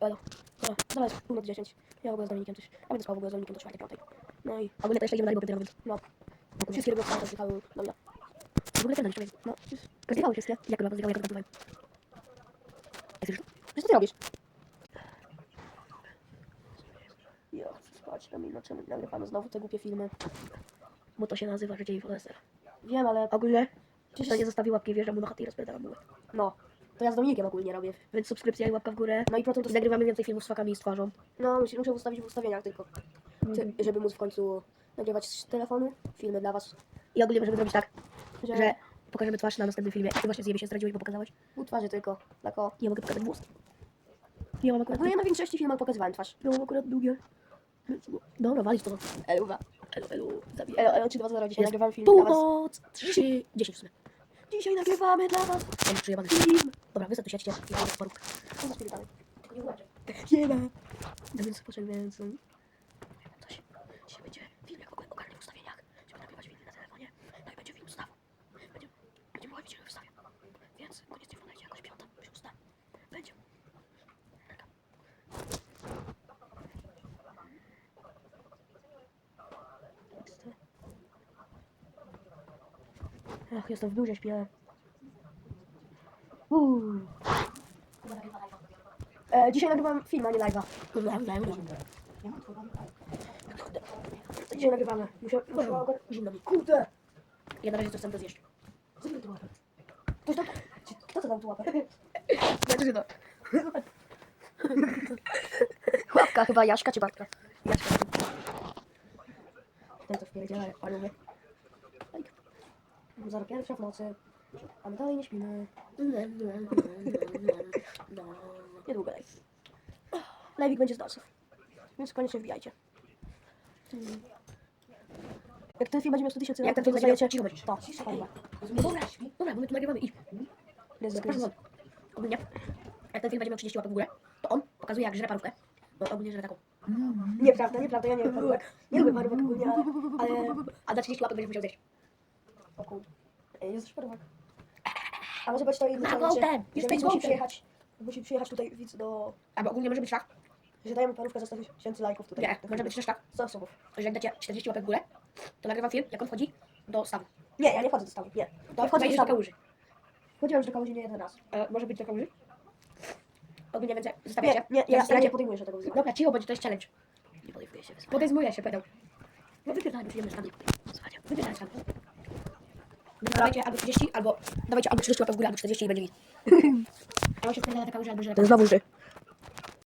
Elo. Dobra, zaraz północ 10. Ja w ogóle z Dominikiem też. Ja będę spał w ogóle z Dominikiem do 4, 5. No i ogólnie jeszcze idziemy na piętera, więc no. Wszystkie ryby odpadają, przyjechały do mnie. W ogóle ten jeszcze jest. No, już. Rozjechały wszystkie. Jak to zgadywałem. Jak słyszysz? Wiesz co ty robisz? Ja chcę spać, na minutę nagrywamy znowu te głupie filmy. Bo to się nazywa Życie Influencer. Wiem, ale ogólnie to nie zostawi łapki, wjeżdżam mu na chatę i rozpierdalam. No, to ja z Dominikiem ogólnie robię, więc subskrypcja i łapka w górę. No i potem to nagrywamy więcej filmów z fakami i z twarzą. No, muszę, muszę ustawić w ustawieniach tylko, Ty, żeby móc w końcu nagrywać z telefonu filmy dla was. I ogólnie możemy zrobić tak, że, że pokażemy twarz na następnym filmie. I ty właśnie z się zdradziłeś, bo pokazałeś? Pół twarzy tylko, tak o. Nie mogę pokazać włos. Ja mam akurat... No ja na większości filmach pokazywałem twarz. Ja mam akurat długie. Dobra, walić to. Eluwa. Elu, elu, zabijaj. Elo, elo, 3, 2, 0, dzisiaj Jest nagrywamy film. Północ, trzy, dziesięć w sumie. Dzisiaj nagrywamy dla was Mam przyjebany. film. Dobra, wy sobie siedźcie. Ja. Co za spirytany? Tylko nie uważaj. Nie ma. No więc poczekaj, więc... um, Coś. Dzisiaj będzie film, jak w ogóle ogarnę w ustawieniach. Żeby nagrywać filmy na telefonie. No i będzie film ustawu. Będzie, będziemy łapić, że wystawię. Więc koniecznie wpadajcie jakoś piąta, szósta. Będzie. Taka. Ach, jestem w duże śpię. Uuu. E, dzisiaj nagrywam film, a nie live'a. To dzisiaj nagrywamy. Muszę, muszę ogar- Zimno mi. Kurde! Ja na razie to chcę to zjeść. Zabij tu łapę. Ktoś tam... Kto to dał tu łapę? Znaczy to. Łapka chyba Jaśka czy Bartka? Jaśka. Ten co wpierdziela, jak panowie. Zero pierwsza w nocy. A my dalej nie śpimy. Niedługo live. Live'ik będzie z nosów. Więc koniecznie wbijajcie. Jak ten film będzie miał 100 tysięcy Jak ten film będzie cicho będziesz. To, fajnie. Dobra, dobra, bo my tu nagrywamy i... Jest Zapraszam. Ogólnie, jak ten film będzie miał 30 łapek w górę, to on pokazuje jak żre parówkę. Bo ogólnie żre taką. Nieprawda, nieprawda, ja nie lubię parówek. Nie lubię parówek ogólnie, ale... A za 30 łapek będziesz musiał zjeść. Kurde. Ej, jest parówek. A może być to inny Na ten musi golden! przyjechać. Musi przyjechać tutaj widz do... Albo ogólnie może być tak, Że dajemy parówkę za 100 tysięcy lajków tutaj. nie, może być też tak, 100 osób. że jak dacie 40 łapek w górę, to nagrywam film, jak on wchodzi do stawu. Nie, ja nie wchodzę do stawu, nie. To wchodzę do wejdziesz do stawu. kałuży. Chodziłem już do kałuży nie jeden raz. E, może być do kałuży? Ogólnie więc jak Nie, zostawiacie. nie, ja, ja nie podejmuję się tego wyzwania. Dobra, cicho, będzie to jest challenge. Nie podejmuję się wyzwania. Podejmuję się, pedał. No wypierdalaj, przyjemny sztabie. Słuchajcie, wypierdalaj sztabie. Dawajcie albo 30, albo dawajcie albo 30 łapek w górę, albo 40 i będzie git. A on się wpierdala na kałuży, albo że To znowu ży.